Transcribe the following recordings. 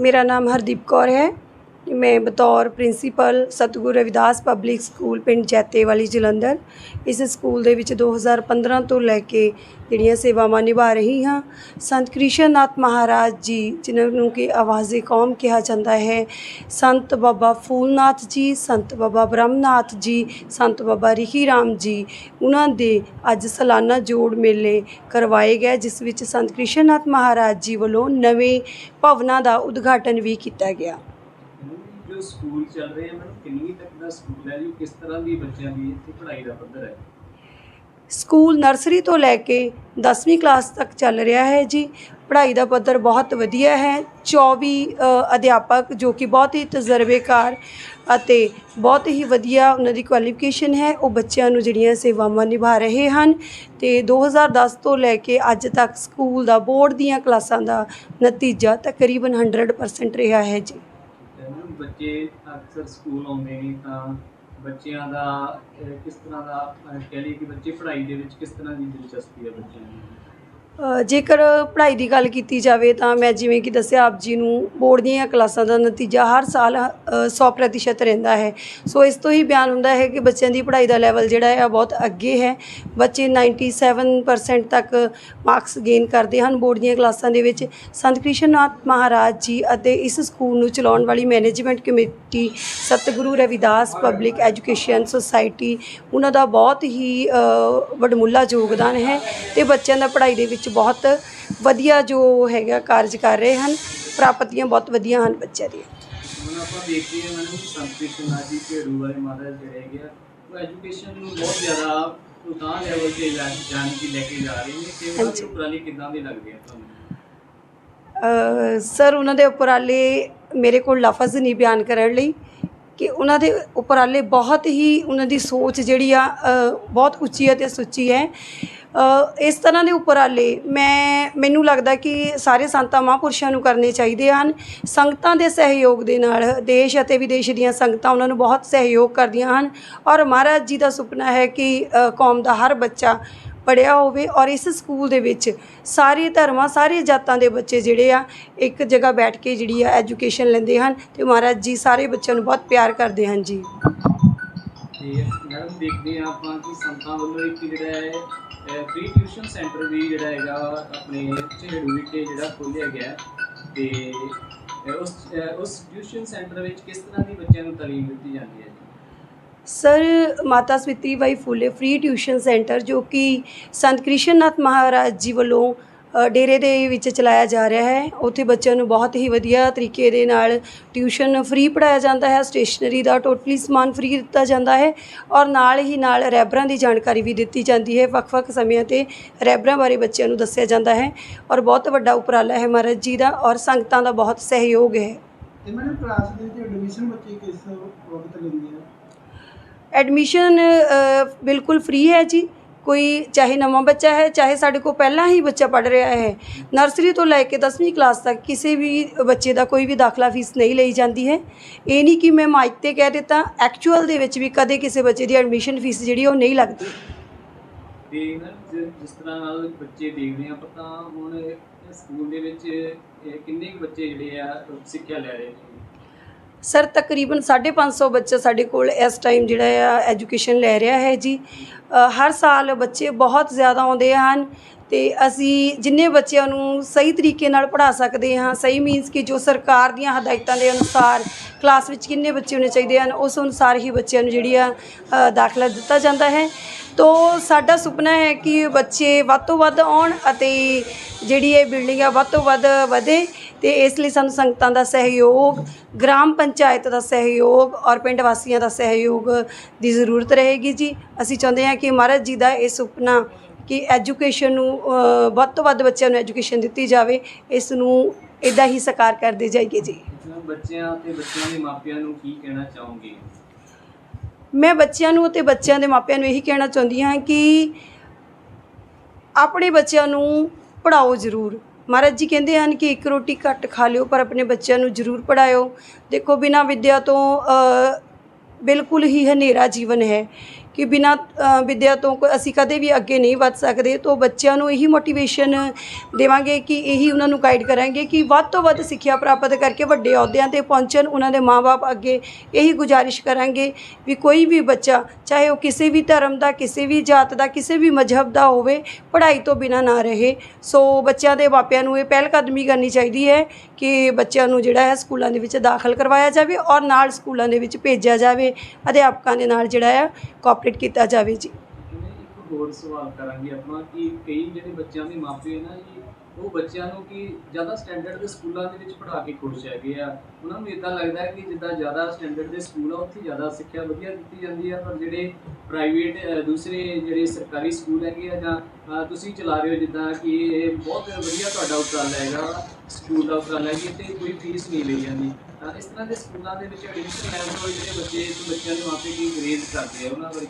ਮੇਰਾ ਨਾਮ ਹਰਦੀਪ ਕੌਰ ਹੈ। ਮੈਂ ਬਤੌਰ ਪ੍ਰਿੰਸੀਪਲ ਸਤਿਗੁਰੂ ਰਵਿਦਾਸ ਪਬਲਿਕ ਸਕੂਲ ਪਿੰਡ ਜੈਤੇ ਵਾਲੀ ਜਲੰਧਰ। ਇਸ ਸਕੂਲ ਦੇ ਵਿੱਚ 2015 ਤੋਂ ਲੈ ਕੇ ਜਿਹੜੀਆਂ ਸੇਵਾਵਾਂ ਨਿਭਾ ਰਹੀ ਹਾਂ, ਸੰਤ ਕ੍ਰਿਸ਼ਨ ਨਾਥ ਮਹਾਰਾਜ ਜੀ, ਜਿਨ੍ਹਾਂ ਨੂੰ ਕਿ ਆਵਾਜ਼ੇ ਕੌਮ ਕਿਹਾ ਜਾਂਦਾ ਹੈ, ਸੰਤ ਬਾਬਾ ਫੂਲਨਾਥ ਜੀ, ਸੰਤ ਬਾਬਾ ਬ੍ਰਹਮਨਾਥ ਜੀ, ਸੰਤ ਬਾਬਾ ਰਿਖੀ ਰਾਮ ਜੀ। ਉਹਨਾਂ ਦੇ ਅੱਜ ਸਾਲਾਨਾ ਜੋੜ ਮੇਲੇ ਕਰਵਾਏ ਗਏ, ਜਿਸ ਵਿੱਚ ਸੰਤ ਕ੍ਰਿਸ਼ਨ ਨਾਥ ਮਹਾਰਾਜ ਜੀ ਵੱਲੋਂ ਨਵੇਂ ਭਵਨਾਂ ਦਾ ਉਦਘਾਟਨ ਵੀ ਕੀਤਾ ਗਿਆ। ਜੋ ਸਕੂਲ ਚੱਲ ਰਹੇ ਆ ਮੈਨੂੰ ਕਿੰਨੀ ਤੱਕ ਦਾ ਸਕੂਲ ਹੈ ਜੀ? ਕਿਸ ਤਰ੍ਹਾਂ ਦੀ ਬੱਚਿਆਂ ਦੀ ਇੱਥੇ ਪੜ੍ਹਾਈ ਦਾ ਪੱਧਰ ਹੈ? ਸਕੂਲ ਨਰਸਰੀ ਤੋਂ ਲੈ ਕੇ 10ਵੀਂ ਕਲਾਸ ਤੱਕ ਚੱਲ ਰਿਹਾ ਹੈ ਜੀ। ਪੜ੍ਹਾਈ ਦਾ ਪੱਧਰ ਬਹੁਤ ਵਧੀਆ ਹੈ। 24 ਅਧਿਆਪਕ ਜੋ ਕਿ ਬਹੁਤ ਹੀ ਤਜਰਬੇਕਾਰ ਅਤੇ ਬਹੁਤ ਹੀ ਵਧੀਆ ਉਹਨਾਂ ਦੀ ਕੁਆਲੀਫਿਕੇਸ਼ਨ ਹੈ, ਉਹ ਬੱਚਿਆਂ ਨੂੰ ਜਿਹੜੀਆਂ ਸੇਵਾਵਾਂ ਨਿਭਾ ਰਹੇ ਹਨ। ਤੇ 2010 ਤੋਂ ਲੈ ਕੇ ਅੱਜ ਤੱਕ ਸਕੂਲ ਦਾ ਬੋਰਡ ਦੀਆਂ ਕਲਾਸਾਂ ਦਾ ਨਤੀਜਾ ਤਕਰੀਬਨ 100% ਰਿਹਾ ਹੈ ਜੀ। ਬੱਚੇ ਅਕਸਰ ਸਕੂਲ ਆਉਂਦੇ ਨੇ ਤਾਂ ਬੱਚਿਆਂ ਦਾ ਅਹ, ਕਿਸ ਤਰ੍ਹਾਂ ਦਾ ਅਹ, ਕਹਿ ਲਈਏ ਕਿ ਬੱਚੇ ਪੜ੍ਹਾਈ ਦੇ ਵਿੱਚ ਕਿਸ ਤਰ੍ਹਾਂ ਦੀ ਦਿਲਚਸਪੀ ਹੈ ਬੱਚਿਆਂ ਦੀ? ਜੇਕਰ ਪੜ੍ਹਾਈ ਦੀ ਗੱਲ ਕੀਤੀ ਜਾਵੇ ਤਾਂ ਮੈਂ ਜਿਵੇਂ ਕਿ ਦੱਸਿਆ ਆਪ ਜੀ ਨੂੰ ਬੋਰਡ ਦੀਆਂ ਕਲਾਸਾਂ ਦਾ ਨਤੀਜਾ ਹਰ ਸਾਲ ਅ, 100% ਰਹਿੰਦਾ ਹੈ। ਸੋ ਇਸ ਤੋਂ ਹੀ ਬਿਆਨ ਹੁੰਦਾ ਹੈ ਕਿ ਬੱਚਿਆਂ ਦੀ ਪੜ੍ਹਾਈ ਦਾ ਲੈਵਲ ਜਿਹੜਾ ਹੈ ਬਹੁਤ ਅੱਗੇ ਹੈ। ਬੱਚੇ 97% ਤੱਕ ਮਾਰਕਸ ਗੇਨ ਕਰਦੇ ਹਨ ਬੋਰਡ ਦੀਆਂ ਕਲਾਸਾਂ ਦੇ ਵਿੱਚ। ਸੰਤ ਕ੍ਰਿਸ਼ਨਨਾਥ ਮਹਾਰਾਜ ਜੀ ਅਤੇ ਇਸ ਸਕੂਲ ਨੂੰ ਚਲਾਉਣ ਵਾਲੀ ਮੈਨੇਜਮੈਂਟ ਕਮੇਟੀ ਸਤਿਗੁਰੂ ਰਵਿਦਾਸ ਪਬਲਿਕ ਐਜੂਕੇਸ਼ਨ ਸੁਸਾਇਟੀ ਉਹਨਾਂ ਦਾ ਬਹੁਤ ਹੀ ਵਡਮੁੱਲਾ ਯੋਗਦਾਨ ਹੈ ਤੇ ਬੱਚਿਆਂ ਦਾ ਪੜ੍ਹਾਈ ਦੇ ਵਿੱਚ ਬਹੁਤ ਵਧੀਆ ਜੋ ਹੈਗਾ ਕਾਰਜ ਕਰ ਰਹੇ ਹਨ ਪ੍ਰਾਪਤੀਆਂ ਬਹੁਤ ਵਧੀਆ ਹਨ ਬੱਚਿਆਂ ਦੀਆਂ। ਹੁਣ ਆਪਾਂ ਦੇਖਦੇ ਹਾਂ ਮੈਨੂੰ ਸੰਤ ਕ੍ਰਿਸ਼ਨਨਾਥ ਜੀ ਭੇੜੂ ਵਾਲੇ ਮਹਾਰਾਜ ਜਿਹੜੇ ਹੈਗੇ ਆ ਉਹ ਐਜੂਕੇਸ਼ਨ ਨੂੰ ਬਹੁਤ ਜ਼ਿਆਦਾ ਉਤਾਂ ਲੈਵਲ ਤੇ ਲੈ ਜਾਣ ਦੀ ਲੈ ਕੇ ਜਾ ਰਹੇ ਨੇ। ਤੇ ਉਹਨਾਂ ਹਾਂਜੀ। ਦੀ ਉਪਰਾਲੇ ਕਿੱਦਾਂ ਦੇ ਲੱਗਦੇ ਆ ਤੁਹਾਨੂੰ? ਅ, ਸਰ ਉਹਨਾਂ ਦੇ ਉਪਰਾਲੇ ਮੇਰੇ ਕੋਲ ਲਫ਼ਜ਼ ਨਹੀਂ ਬਿਆਨ ਕਰਨ ਲਈ ਕਿ ਉਹਨਾਂ ਦੇ ਉਪਰਾਲੇ ਬਹੁਤ ਹੀ ਉਹਨਾਂ ਦੀ ਸੋਚ ਜਿਹੜੀ ਆ ਅ, ਬਹੁਤ ਉੱਚੀ ਅਤੇ ਸੁੱਚੀ ਹੈ। ਇਸ ਤਰ੍ਹਾਂ ਦੇ ਉਪਰਾਲੇ ਮੈਂ, ਮੈਨੂੰ ਲੱਗਦਾ ਕਿ ਸਾਰੇ ਸੰਤਾਂ ਮਹਾਂਪੁਰਸ਼ਾਂ ਨੂੰ ਕਰਨੇ ਚਾਹੀਦੇ ਹਨ। ਸੰਗਤਾਂ ਦੇ ਸਹਿਯੋਗ ਦੇ ਨਾਲ ਦੇਸ਼ ਅਤੇ ਵਿਦੇਸ਼ ਦੀਆਂ ਸੰਗਤਾਂ ਉਹਨਾਂ ਨੂੰ ਬਹੁਤ ਸਹਿਯੋਗ ਕਰਦੀਆਂ ਹਨ। ਔਰ ਮਹਾਰਾਜ ਜੀ ਦਾ ਸੁਪਨਾ ਹੈ ਕਿ ਕੌਮ ਦਾ ਹਰ ਬੱਚਾ ਪੜਿਆ ਹੋਵੇ ਔਰ ਇਸ ਸਕੂਲ ਦੇ ਵਿੱਚ ਸਾਰੇ ਧਰਮਾਂ, ਸਾਰੇ ਜਾਤਾਂ ਦੇ ਬੱਚੇ ਜਿਹੜੇ ਆ, ਇੱਕ ਜਗ੍ਹਾ ਬੈਠ ਕੇ ਜਿਹੜੀ ਆ ਐਜੂਕੇਸ਼ਨ ਲੈਂਦੇ ਹਨ। ਤੇ ਮਹਾਰਾਜ ਜੀ ਸਾਰੇ ਬੱਚਿਆਂ ਨੂੰ ਬਹੁਤ ਪਿਆਰ ਕਰਦੇ ਹਨ ਜੀ। ਤੇ ਮੈਡਮ ਦੇਖਦੇ ਹਾਂ ਆਪਾਂ ਕਿ ਸੰਤਾਂ ਵੱਲੋਂ ਇੱਕ ਜਿਹੜਾ ਹੈ ਫ੍ਰੀ ਟਿਊਸ਼ਨ ਸੈਂਟਰ ਵੀ ਜਿਹੜਾ ਹੈਗਾ ਆਪਣੇ ਝੇੜੂ ਵਿਖੇ ਜਿਹੜਾ ਖੋਲ੍ਹਿਆ ਗਿਆ ਹੈ। ਤੇ ਉਸ ਉਸ ਟਿਊਸ਼ਨ ਸੈਂਟਰ ਵਿੱਚ ਕਿਸ ਤਰ੍ਹਾਂ ਦੀ ਬੱਚਿਆਂ ਨੂੰ ਤਾਲੀਮ ਦਿੱਤੀ ਜਾਂਦੀ ਹੈ sir, Mata Savitri Bai Phule free tuition centre ਜੋ ਕਿ ਸੰਤ ਕ੍ਰਿਸ਼ਨ ਨਾਥ ਮਹਾਰਾਜ ਜੀ ਵੱਲੋਂ ਡੇਰੇ ਦੇ ਵਿੱਚ ਚਲਾਇਆ ਜਾ ਰਿਹਾ ਹੈ। ਉੱਥੇ ਬੱਚਿਆਂ ਨੂੰ ਬਹੁਤ ਹੀ ਵਧੀਆ ਤਰੀਕੇ ਦੇ ਨਾਲ ਟਿਊਸ਼ਨ ਫ੍ਰੀ ਪੜਾਇਆ ਜਾਂਦਾ ਹੈ। ਸਟੇਸ਼ਨਰੀ ਦਾ ਟੋਟਲੀ ਸਮਾਨ ਫ੍ਰੀ ਦਿੱਤਾ ਜਾਂਦਾ ਹੈ ਔਰ ਨਾਲ ਹੀ ਨਾਲ ਰੈਬਰਾਂ ਦੀ ਜਾਣਕਾਰੀ ਵੀ ਦਿੱਤੀ ਜਾਂਦੀ ਹੈ। ਵੱਖ-ਵੱਖ ਸਮਿਆਂ ਤੇ ਰੈਬਰਾਂ ਬਾਰੇ ਬੱਚਿਆਂ ਨੂੰ ਦੱਸਿਆ ਜਾਂਦਾ ਹੈ ਔਰ ਬਹੁਤ ਵੱਡਾ ਉਪਰਾਲਾ ਹੈ ਮਹਾਰਾਜ ਜੀ ਦਾ ਔਰ ਸੰਗਤਾਂ ਦਾ ਬਹੁਤ ਸਹਿਯੋਗ ਹੈ। ਤੇ ਮੈਡਮ ਕਲਾਸ ਦੇ ਵਿੱਚ ਐਡਮਿਸ਼ਨ ਬੱਚੇ ਕਿਸ ਵਕਤ ਲੈਂਦੇ ਆ? ਐਡਮਿਸ਼ਨ ਬਿਲਕੁਲ ਫ੍ਰੀ ਹੈ ਜੀ। ਕੋਈ, ਚਾਹੇ ਨਵਾਂ ਬੱਚਾ ਹੈ, ਚਾਹੇ ਸਾਡੇ ਕੋਲ ਪਹਿਲਾਂ ਹੀ ਬੱਚਾ ਪੜ ਰਿਹਾ ਹੈ ਨਰਸਰੀ ਤੋਂ ਲੈ ਕੇ 10ਵੀਂ ਕਲਾਸ ਤੱਕ ਕਿਸੇ ਵੀ ਬੱਚੇ ਦਾ ਕੋਈ ਵੀ ਦਾਖਲਾ ਫੀਸ ਨਹੀਂ ਲਈ ਜਾਂਦੀ ਹੈ। ਇਹ ਨਹੀਂ ਕਿ ਮੈਂ ਮਾਈਕ ਤੇ ਕਹਿ ਦਿੱਤਾ ਐਕਚੁਅਲ ਦੇ ਵਿੱਚ ਵੀ ਕਦੇ ਕਿਸੇ ਬੱਚੇ ਦੀ ਐਡਮਿਸ਼ਨ ਫੀਸ ਜਿਹੜੀ ਉਹ ਨਹੀਂ ਲੱਗਦੀ। ਤੇ ਜਿਸ ਤਰ੍ਹਾਂ ਨਾਲ ਬੱਚੇ ਦੇਖਦੇ ਆ ਪਤਾ ਹੁਣ ਸਕੂਲ ਦੇ ਵਿੱਚ ਕਿੰਨੇ ਬੱਚੇ ਜਿਹੜੇ ਆ, ਸਿੱਖਿਆ ਲੈ ਰਹੇ ਨੇ? ਸਰ ਤਕਰੀਬਨ 550 ਬੱਚਾ ਸਾਡੇ ਕੋਲ ਇਸ ਟਾਈਮ ਜਿਹੜਾ ਆ ਐਜੂਕੇਸ਼ਨ ਲੈ ਰਿਹਾ ਹੈ ਜੀ। ਅ, ਹਰ ਸਾਲ ਬੱਚੇ ਬਹੁਤ ਜ਼ਿਆਦਾ ਆਉਂਦੇ ਹਨ। ਤੇ ਅਸੀਂ ਜਿੰਨੇ ਬੱਚਿਆਂ ਨੂੰ ਸਹੀ ਤਰੀਕੇ ਨਾਲ ਪੜ੍ਹਾ ਸਕਦੇ ਹਾਂ, ਸਹੀ ਮੀਨਸ ਕਿ ਜੋ ਸਰਕਾਰ ਦੀਆਂ ਹਦਾਇਤਾਂ ਦੇ ਅਨੁਸਾਰ ਕਲਾਸ ਵਿੱਚ ਕਿੰਨੇ ਬੱਚੇ ਹੋਣੇ ਚਾਹੀਦੇ ਹਨ, ਉਸ ਅਨੁਸਾਰ ਹੀ ਬੱਚਿਆਂ ਨੂੰ ਜਿਹੜੀ ਆ ਦਾਖਲਾ ਦਿੱਤਾ ਜਾਂਦਾ ਹੈ। ਤੋ ਸਾਡਾ ਸੁਪਨਾ ਹੈ ਕਿ ਬੱਚੇ ਵੱਧ ਤੋਂ ਵੱਧ ਆਉਣ ਅਤੇ ਜਿਹੜੀ ਇਹ ਬਿਲਡਿੰਗ ਆ ਵੱਧ ਤੋਂ ਵੱਧ ਵਧੇ ਤੇ ਇਸ ਲਈ ਸਾਨੂੰ ਸੰਗਤਾਂ ਦਾ ਸਹਿਯੋਗ, ਗ੍ਰਾਮ ਪੰਚਾਇਤ ਦਾ ਸਹਿਯੋਗ ਔਰ ਪਿੰਡ ਵਾਸੀਆਂ ਦਾ ਸਹਿਯੋਗ ਦੀ ਜ਼ਰੂਰਤ ਰਹੇਗੀ ਜੀ। ਅਸੀਂ ਚਾਹੁੰਦੇ ਹਾਂ ਕਿ ਮਹਾਰਾਜ ਜੀ ਦਾ ਇਹ ਸੁਪਨਾ ਕਿ ਐਜੂਕੇਸ਼ਨ ਨੂੰ ਅ, ਵੱਧ ਤੋਂ ਵੱਧ ਬੱਚਿਆਂ ਨੂੰ ਐਜੂਕੇਸ਼ਨ ਦਿੱਤੀ ਜਾਵੇ ਇਸ ਨੂੰ ਇਦਾਂ ਹੀ ਸਾਕਾਰ ਕਰਦੇ ਜਾਈਏ ਜੀ। ਜਿਵੇਂ ਬੱਚਿਆਂ ਤੇ ਬੱਚਿਆਂ ਦੇ ਮਾਪਿਆਂ ਨੂੰ ਕੀ ਕਹਿਣਾ ਚਾਹੋਗੇ? ਮੈਂ ਬੱਚਿਆਂ ਨੂੰ ਅਤੇ ਬੱਚਿਆਂ ਦੇ ਮਾਪਿਆਂ ਨੂੰ ਇਹੀ ਕਹਿਣਾ ਚਾਹੁੰਦੀ ਹਾਂ ਕਿ ਆਪਣੇ ਬੱਚਿਆਂ ਨੂੰ ਪੜ੍ਹਾਓ ਜ਼ਰੂਰ। ਮਹਾਰਾਜ ਜੀ ਕਹਿੰਦੇ ਹਨ ਕਿ ਇੱਕ ਰੋਟੀ ਘੱਟ ਖਾ ਲਿਓ ਪਰ ਆਪਣੇ ਬੱਚਿਆਂ ਨੂੰ ਜ਼ਰੂਰ ਪੜ੍ਹਾਇਓ। ਦੇਖੋ ਬਿਨਾਂ ਵਿੱਦਿਆ ਤੋਂ ਅ, ਬਿਲਕੁਲ ਹੀ ਹਨੇਰਾ ਜੀਵਨ ਹੈ। ਕਿ ਬਿਨਾਂ ਅ, ਵਿੱਦਿਆ ਤੋਂ ਕੋਈ ਅਸੀਂ ਕਦੇ ਵੀ ਅੱਗੇ ਨਹੀਂ ਵੱਧ ਸਕਦੇ। ਤੋਂ ਬੱਚਿਆਂ ਨੂੰ ਇਹੀ ਮੋਟੀਵੇਸ਼ਨ ਦੇਵਾਂਗੇ ਕਿ ਇਹੀ ਉਹਨਾਂ ਨੂੰ ਗਾਈਡ ਕਰਾਂਗੇ ਕਿ ਵੱਧ ਤੋਂ ਵੱਧ ਸਿੱਖਿਆ ਪ੍ਰਾਪਤ ਕਰਕੇ ਵੱਡੇ ਅਹੁਦਿਆਂ ਤੇ ਪਹੁੰਚਣ ਉਹਨਾਂ ਦੇ ਮਾਪੇ ਅੱਗੇ ਇਹੀ ਗੁਜ਼ਾਰਿਸ਼ ਕਰਾਂਗੇ ਵੀ ਕੋਈ ਵੀ ਬੱਚਾ ਚਾਹੇ ਉਹ ਕਿਸੇ ਵੀ ਧਰਮ ਦਾ ਕਿਸੇ ਵੀ ਜਾਤ ਦਾ ਕਿਸੇ ਵੀ ਮਜ਼ਹਬ ਦਾ ਹੋਵੇ ਪੜ੍ਹਾਈ ਤੋਂ ਬਿਨਾਂ ਨਾ ਰਹੇ। ਸੋ ਬੱਚਿਆਂ ਦੇ ਮਾਪਿਆਂ ਨੂੰ ਇਹ ਪਹਿਲ ਕਦਮੀ ਕਰਨੀ ਚਾਹੀਦੀ ਹੈ ਕਿ ਬੱਚਿਆਂ ਨੂੰ ਜਿਹੜਾ ਹੈ ਸਕੂਲਾਂ ਦੇ ਵਿੱਚ ਦਾਖਲ ਕਰਵਾਇਆ ਜਾਵੇ ਔਰ ਨਾਲ ਸਕੂਲਾਂ ਦੇ ਵਿੱਚ ਭੇਜਿਆ ਜਾਵੇ, ਅਧਿਆਪਕਾਂ ਦੇ ਨਾਲ ਜਿਹੜਾ ਹੈ ਕੋਆਪਰੇਟ ਕੀਤਾ ਜਾਵੇ ਜੀ। ਇੱਕ ਹੋਰ ਸਵਾਲ ਕਰਾਂਗੇ ਆਪਾਂ ਕਿ ਕਈ ਜਿਹੜੇ ਬੱਚਿਆਂ ਦੇ ਮਾਪੇ ਨਾ ਜੀ ਉਹ ਬੱਚਿਆਂ ਨੂੰ ਕਿ ਜ਼ਿਆਦਾ ਸਟੈਂਡਰਡ ਦੇ ਸਕੂਲਾਂ ਦੇ ਵਿੱਚ ਪੜ੍ਹਾ ਕੇ ਖੁਸ਼ ਹੈਗੇ ਆ। ਉਹਨਾਂ ਨੂੰ ਇਦਾਂ ਲੱਗਦਾ ਹੈ ਕਿ ਜਿੱਦਾਂ ਜ਼ਿਆਦਾ ਸਟੈਂਡਰਡ ਦੇ ਸਕੂਲ ਆ, ਉੱਥੇ ਜ਼ਿਆਦਾ ਸਿੱਖਿਆ ਵਧੀਆ ਦਿੱਤੀ ਜਾਂਦੀ ਆ, ਪਰ ਜਿਹੜੇ ਪ੍ਰਾਈਵੇਟ ਦੂਸਰੇ ਜਿਹੜੇ ਸਰਕਾਰੀ ਸਕੂਲ ਹੈਗੇ ਆ ਜਾਂ ਤੁਸੀਂ ਚਲਾ ਰਹੇ ਹੋ ਜਿੱਦਾਂ ਕਿ ਇਹ ਬਹੁਤ ਵਧੀਆ ਤੁਹਾਡਾ ਉਪਰਾਲਾ ਹੈਗਾ, ਸਕੂਲ ਦਾ ਉਪਰਾਲਾ ਹੈ ਕਿ ਇੱਥੇ ਕੋਈ ਫੀਸ ਨਹੀਂ ਲਈ ਜਾਂਦੀ। ਤਾਂ ਇਸ ਤਰ੍ਹਾਂ ਦੇ ਸਕੂਲਾਂ ਦੇ ਵਿੱਚ ਐਡਮਿਸ਼ਨ ਲੈਣ ਤੋਂ ਜਿਹੜੇ ਬੱਚੇ, ਬੱਚਿਆਂ ਦੇ ਮਾਪੇ ਕੀ ਗਰੇਜ਼ ਕਰਦੇ ਆ, ਉਹਨਾਂ ਬਾਰੇ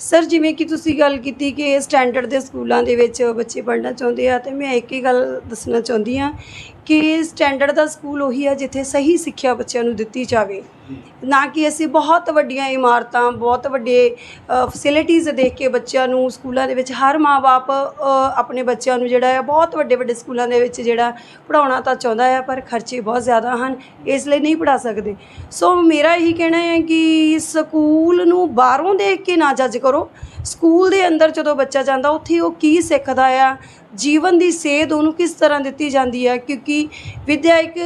ਸਰ ਜਿਵੇਂ ਕਿ ਤੁਸੀਂ ਗੱਲ ਕੀਤੀ ਕਿ ਸਟੈਂਡਰਡ ਦੇ ਸਕੂਲਾਂ ਦੇ ਵਿੱਚ ਬੱਚੇ ਪੜ੍ਹਨਾ ਚਾਹੁੰਦੇ ਆ, ਤੇ ਮੈਂ ਇੱਕ ਹੀ ਗੱਲ ਦੱਸਣਾ ਚਾਹੁੰਦੀ ਆ ਕਿ ਸਟੈਂਡਰਡ ਦਾ ਸਕੂਲ ਉਹੀ ਆ ਜਿੱਥੇ ਸਹੀ ਸਿੱਖਿਆ ਬੱਚਿਆਂ ਨੂੰ ਦਿੱਤੀ ਜਾਵੇ। ਨਾ ਕਿ ਅਸੀਂ ਬਹੁਤ ਵੱਡੀਆਂ ਇਮਾਰਤਾਂ, ਬਹੁਤ ਵੱਡੇ ਫੈਸਿਲਿਟੀਆਂ ਦੇਖ ਕੇ ਬੱਚਿਆਂ ਨੂੰ ਸਕੂਲਾਂ ਦੇ ਵਿੱਚ ਹਰ ਮਾਪੇ ਆਪਣੇ ਬੱਚਿਆਂ ਨੂੰ ਜਿਹੜਾ ਹੈ ਬਹੁਤ ਵੱਡੇ ਵੱਡੇ ਸਕੂਲਾਂ ਦੇ ਵਿੱਚ ਜਿਹੜਾ ਪੜਾਉਣਾ ਤਾਂ ਚਾਹੁੰਦਾ ਹੈ ਪਰ ਖਰਚੇ ਬਹੁਤ ਜ਼ਿਆਦਾ ਹਨ, ਇਸ ਲਈ ਨਹੀਂ ਪੜਾ ਸਕਦੇ। ਸੋ ਮੇਰਾ ਇਹੀ ਕਹਿਣਾ ਹੈ ਕਿ ਸਕੂਲ ਨੂੰ ਬਾਹਰੋਂ ਦੇਖ ਕੇ ਨਾ ਜੱਜ ਕਰੋ। ਸਕੂਲ ਦੇ ਅੰਦਰ ਜਦੋਂ ਬੱਚਾ ਜਾਂਦਾ, ਉੱਥੇ ਉਹ ਕੀ ਸਿੱਖਦਾ ਆ? ਜੀਵਨ ਦੀ ਸੇਧ ਉਹਨੂੰ ਕਿਸ ਤਰ੍ਹਾਂ ਦਿੱਤੀ ਜਾਂਦੀ ਹੈ ਕਿਉਂਕਿ ਵਿਦਿਆ ਇੱਕ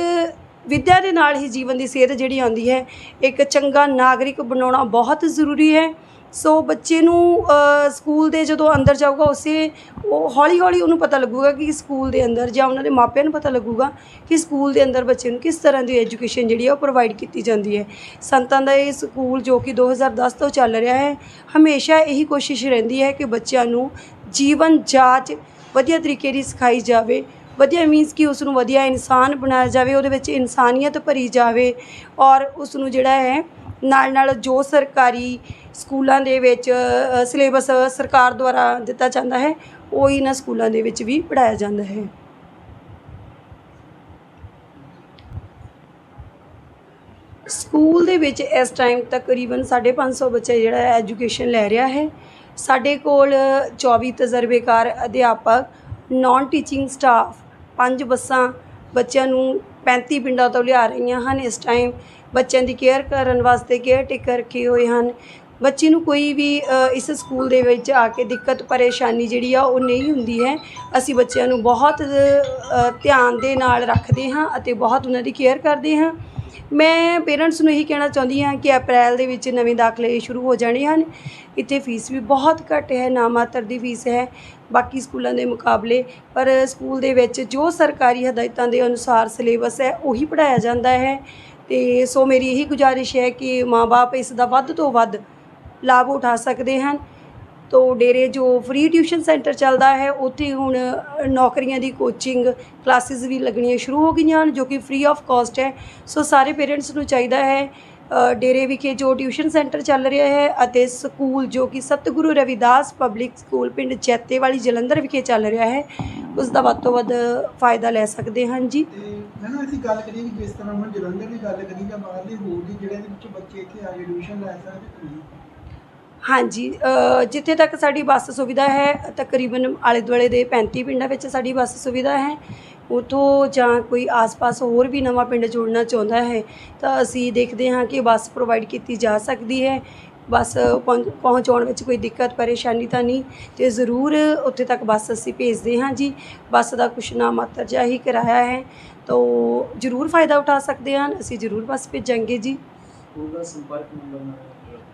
ਵਿੱਦਿਆ ਦੇ ਨਾਲ ਹੀ ਜੀਵਨ ਦੀ ਸਿਹਤ ਜਿਹੜੀ ਆਉਂਦੀ ਹੈ, ਇੱਕ ਚੰਗਾ ਨਾਗਰਿਕ ਬਣਾਉਣਾ ਬਹੁਤ ਜ਼ਰੂਰੀ ਹੈ। ਸੋ ਬੱਚੇ ਨੂੰ ਸਕੂਲ ਦੇ ਜਦੋਂ ਅੰਦਰ ਜਾਊਗਾ, ਉਸੇ ਉਹ ਹੌਲੀ ਹੌਲੀ ਉਹਨੂੰ ਪਤਾ ਲੱਗੂਗਾ ਕਿ ਸਕੂਲ ਦੇ ਅੰਦਰ ਜਾਂ ਉਹਨਾਂ ਦੇ ਮਾਪਿਆਂ ਨੂੰ ਪਤਾ ਲੱਗੂਗਾ ਕਿ ਸਕੂਲ ਦੇ ਅੰਦਰ ਬੱਚੇ ਨੂੰ ਕਿਸ ਤਰ੍ਹਾਂ ਦੀ ਐਜੂਕੇਸ਼ਨ ਜਿਹੜੀ ਹੈ ਉਹ ਪ੍ਰੋਵਾਈਡ ਕੀਤੀ ਜਾਂਦੀ ਹੈ। ਸੰਤਾਂ ਦਾ ਇਹ ਸਕੂਲ ਜੋ ਕਿ 2010 ਤੋਂ ਚੱਲ ਰਿਹਾ ਹੈ, ਹਮੇਸ਼ਾ ਇਹੀ ਕੋਸ਼ਿਸ਼ ਰਹਿੰਦੀ ਹੈ ਕਿ ਬੱਚਿਆਂ ਨੂੰ ਜੀਵਨ ਜਾਚ ਵਧੀਆ ਤਰੀਕੇ ਦੀ ਸਿਖਾਈ ਜਾਵੇ। ਵਧੀਆ ਮੀਨਸ ਕਿ ਉਸ ਨੂੰ ਵਧੀਆ ਇਨਸਾਨ ਬਣਾਇਆ ਜਾਵੇ, ਉਹਦੇ ਵਿੱਚ ਇਨਸਾਨੀਅਤ ਭਰੀ ਜਾਵੇ ਔਰ ਉਸ ਨੂੰ ਜਿਹੜਾ ਹੈ ਨਾਲ ਨਾਲ ਜੋ ਸਰਕਾਰੀ ਸਕੂਲਾਂ ਦੇ ਵਿੱਚ ਸਿਲੇਬਸ ਸਰਕਾਰ ਦੁਆਰਾ ਦਿੱਤਾ ਜਾਂਦਾ ਹੈ, ਉਹ ਹੀ ਇਹਨਾਂ ਸਕੂਲਾਂ ਦੇ ਵਿੱਚ ਵੀ ਪੜਾਇਆ ਜਾਂਦਾ ਹੈ। ਸਕੂਲ ਦੇ ਵਿੱਚ ਇਸ ਟਾਈਮ ਤਕਰੀਬਨ 550 ਬੱਚਾ ਜਿਹੜਾ ਐਜੂਕੇਸ਼ਨ ਲੈ ਰਿਹਾ ਹੈ। ਸਾਡੇ ਕੋਲ 24 ਤਜਰਬੇਕਾਰ ਅਧਿਆਪਕ ਨਾਨ ਟੀਚਿੰਗ ਸਟਾਫ ਪੰਜ ਬੱਸਾਂ ਬੱਚਿਆਂ ਨੂੰ 35 ਪਿੰਡਾਂ ਤੋਂ ਲਿਆ ਰਹੀਆਂ ਹਨ। ਇਸ ਟਾਈਮ ਬੱਚਿਆਂ ਦੀ ਕੇਅਰ ਕਰਨ ਵਾਸਤੇ ਕੇਅਰ ਟੇਕਰ ਰੱਖੇ ਹੋਏ ਹਨ। ਬੱਚੇ ਨੂੰ ਕੋਈ ਵੀ ਇਸ ਸਕੂਲ ਦੇ ਵਿੱਚ ਆ ਕੇ ਦਿੱਕਤ, ਪਰੇਸ਼ਾਨੀ ਜਿਹੜੀ ਆ ਉਹ ਨਹੀਂ ਹੁੰਦੀ ਹੈ। ਅਸੀਂ ਬੱਚਿਆਂ ਨੂੰ ਬਹੁਤ ਧਿਆਨ ਦੇ ਨਾਲ ਰੱਖਦੇ ਹਾਂ ਅਤੇ ਬਹੁਤ ਉਹਨਾਂ ਦੀ ਕੇਅਰ ਕਰਦੇ ਹਾਂ। ਮੈਂ ਪੇਰੈਂਟਸ ਨੂੰ ਇਹੀ ਕਹਿਣਾ ਚਾਹੁੰਦੀ ਹਾਂ ਕਿ ਅਪ੍ਰੈਲ ਦੇ ਵਿੱਚ ਨਵੇਂ ਦਾਖਲੇ ਸ਼ੁਰੂ ਹੋ ਜਾਣੇ ਹਨ। ਇੱਥੇ ਫੀਸ ਵੀ ਬਹੁਤ ਘੱਟ ਹੈ, ਨਾ ਮਾਤਰ ਦੀ ਫੀਸ ਹੈ, ਬਾਕੀ ਸਕੂਲਾਂ ਦੇ ਮੁਕਾਬਲੇ। ਪਰ ਸਕੂਲ ਦੇ ਵਿੱਚ ਜੋ ਸਰਕਾਰੀ ਹਦਾਇਤਾਂ ਦੇ ਅਨੁਸਾਰ ਸਿਲੇਬਸ ਹੈ, ਉਹੀ ਪੜਾਇਆ ਜਾਂਦਾ ਹੈ। ਤੇ ਸੋ ਮੇਰੀ ਇਹੀ ਗੁਜ਼ਾਰਿਸ਼ ਹੈ ਕਿ ਮਾਪੇ ਇਸ ਦਾ ਵੱਧ ਤੋਂ ਵੱਧ ਲਾਭ ਉਠਾ ਸਕਦੇ ਹਨ। ਤੋਂ ਡੇਰੇ ਜੋ ਫ੍ਰੀ ਟਿਊਸ਼ਨ ਸੈਂਟਰ ਚੱਲਦਾ ਹੈ, ਉੱਥੇ ਹੁਣ ਨੌਕਰੀਆਂ ਦੀ ਕੋਚਿੰਗ ਕਲਾਸਿਸ ਵੀ ਲੱਗਣੀਆਂ ਸ਼ੁਰੂ ਹੋ ਗਈਆਂ ਹਨ, ਜੋ ਕਿ ਫ੍ਰੀ ਆਫ ਕਾਸਟ ਹੈ। ਸੋ ਸਾਰੇ ਪੇਰੈਂਟਸ ਨੂੰ ਚਾਹੀਦਾ ਹੈ ਡੇਰੇ ਵਿਖੇ ਜੋ ਟਿਊਸ਼ਨ ਸੈਂਟਰ ਚੱਲ ਰਿਹਾ ਹੈ ਅਤੇ ਸਕੂਲ ਜੋ ਕਿ ਸਤਿਗੁਰੂ ਰਵਿਦਾਸ ਪਬਲਿਕ ਸਕੂਲ ਪਿੰਡ ਚੈਤੇ ਵਾਲੀ ਜਲੰਧਰ ਵਿਖੇ ਚੱਲ ਰਿਹਾ ਹੈ, ਉਸ ਦਾ ਵੱਧ ਤੋਂ ਵੱਧ ਫਾਇਦਾ ਲੈ ਸਕਦੇ ਹਨ ਜੀ। ਤੇ ਅਸੀਂ ਗੱਲ ਕਰੀਏ ਕਿ ਜਿਸ ਤਰ੍ਹਾਂ ਹੁਣ ਜਲੰਧਰ ਦੀ ਗੱਲ ਕਰੀ ਜਾਂ ਬਾਹਰਲੇ ਹੋਰ ਦੀ ਜਿਹੜੇ ਦੇ ਵਿੱਚ ਬੱਚੇ ਇੱਥੇ ਆ ਐਡਮਿਸ਼ਨ ਲੈ ਸਕਦੇ ਕਿ ਹਾਂਜੀ ਜਿੱਥੇ ਤੱਕ ਸਾਡੀ ਬੱਸ ਸੁਵਿਧਾ ਹੈ ਤਕਰੀਬਨ ਆਲੇ ਦੁਆਲੇ ਦੇ 35 ਪਿੰਡਾਂ ਵਿੱਚ ਸਾਡੀ ਬੱਸ ਸੁਵਿਧਾ ਹੈ। ਉਥੋਂ ਜਾਂ ਕੋਈ ਆਸ-ਪਾਸ ਹੋਰ ਵੀ ਨਵਾਂ ਪਿੰਡ ਜੋੜਨਾ ਚਾਹੁੰਦਾ ਹੈ ਤਾਂ ਅਸੀਂ ਦੇਖਦੇ ਹਾਂ ਕਿ ਬੱਸ ਪ੍ਰੋਵਾਈਡ ਕੀਤੀ ਜਾ ਸਕਦੀ ਹੈ। ਬੱਸ ਪਹੁੰਚ- ਪਹੁੰਚਾਉਣ ਵਿੱਚ ਕੋਈ ਦਿੱਕਤ ਪਰੇਸ਼ਾਨੀ ਤਾਂ ਨਹੀਂ ਤੇ ਜ਼ਰੂਰ ਉੱਥੇ ਤੱਕ ਬੱਸ ਅਸੀਂ ਭੇਜਦੇ ਹਾਂ ਜੀ। ਬੱਸ ਦਾ ਕੁਛ ਨਾ ਮਾਤਰ ਜਿਹਾ ਹੀ ਕਿਰਾਇਆ ਹੈ ਤਾਂ ਜ਼ਰੂਰ ਫਾਇਦਾ ਉਠਾ ਸਕਦੇ ਹਨ। ਅਸੀਂ ਜ਼ਰੂਰ ਬੱਸ ਭੇਜਾਂਗੇ ਜੀ।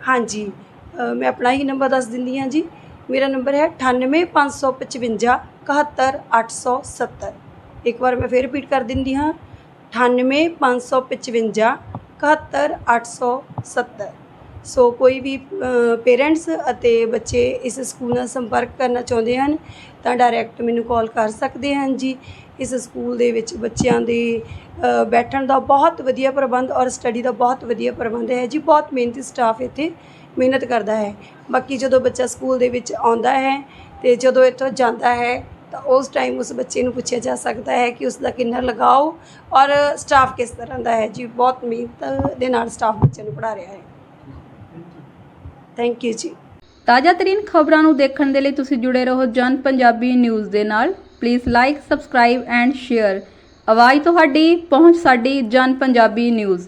ਹਾਂਜੀ। ਮੈਂ ਆਪਣਾ ਹੀ ਨੰਬਰ ਦੱਸ ਦਿੰਦੀ ਹਾਂ ਜੀ। ਮੇਰਾ ਨੰਬਰ ਹੈ 98555 71870 ਇੱਕ ਵਾਰ ਮੈਂ ਫਿਰ ਰਿਪੀਟ ਕਰ ਦਿੰਦੀ ਹਾਂ। 98555 71870 ਸੋ ਕੋਈ ਵੀ ਪੇਰੈਂਟਸ ਅਤੇ ਬੱਚੇ ਇਸ ਸਕੂਲ ਨਾਲ ਸੰਪਰਕ ਕਰਨਾ ਚਾਹੁੰਦੇ ਹਨ, ਤਾਂ ਡਾਇਰੈਕਟ ਮੈਨੂੰ ਕਾਲ ਕਰ ਸਕਦੇ ਹਨ ਜੀ। ਇਸ ਸਕੂਲ ਦੇ ਵਿੱਚ ਬੱਚਿਆਂ ਦੇ ਬੈਠਣ ਦਾ ਬਹੁਤ ਵਧੀਆ ਪ੍ਰਬੰਧ ਔਰ ਸਟੱਡੀ ਦਾ ਬਹੁਤ ਵਧੀਆ ਪ੍ਰਬੰਧ ਹੈ ਜੀ। ਬਹੁਤ ਮਿਹਨਤੀ ਸਟਾਫ ਇੱਥੇ ਮਿਹਨਤ ਕਰਦਾ ਹੈ। ਬਾਕੀ ਜਦੋਂ ਬੱਚਾ ਸਕੂਲ ਦੇ ਵਿੱਚ ਆਉਂਦਾ ਹੈ ਤੇ ਜਦੋਂ ਇੱਥੋਂ ਜਾਂਦਾ ਹੈ, ਤਾਂ ਉਸ ਟਾਈਮ ਉਸ ਬੱਚੇ ਨੂੰ ਪੁੱਛਿਆ ਜਾ ਸਕਦਾ ਹੈ ਕਿ ਉਸ ਦਾ ਕਿੰਨਾ ਲਗਾਓ ਔਰ ਸਟਾਫ ਕਿਸ ਤਰ੍ਹਾਂ ਦਾ ਹੈ। ਜੀ, ਬਹੁਤ ਮਿਹਨਤ ਦੇ ਨਾਲ ਸਟਾਫ ਬੱਚੇ ਨੂੰ ਪੜ੍ਹਾ ਰਿਹਾ ਹੈ। ਥੈਂਕ ਯੂ ਜੀ। ਤਾਜ਼ਾ ਤਰੀਨ ਖਬਰਾਂ ਨੂੰ ਦੇਖਣ ਦੇ ਲਈ ਤੁਸੀਂ ਜੁੜੇ ਰਹੋ ਜਨ ਪੰਜਾਬੀ ਨਿਊਜ਼ ਦੇ ਨਾਲ। Please like subscribe and share ਆਵਾਜ਼ ਤੁਹਾਡੀ, ਪਹੁੰਚ ਸਾਡੀ ਜਨ ਪੰਜਾਬੀ ਨਿਊਜ਼।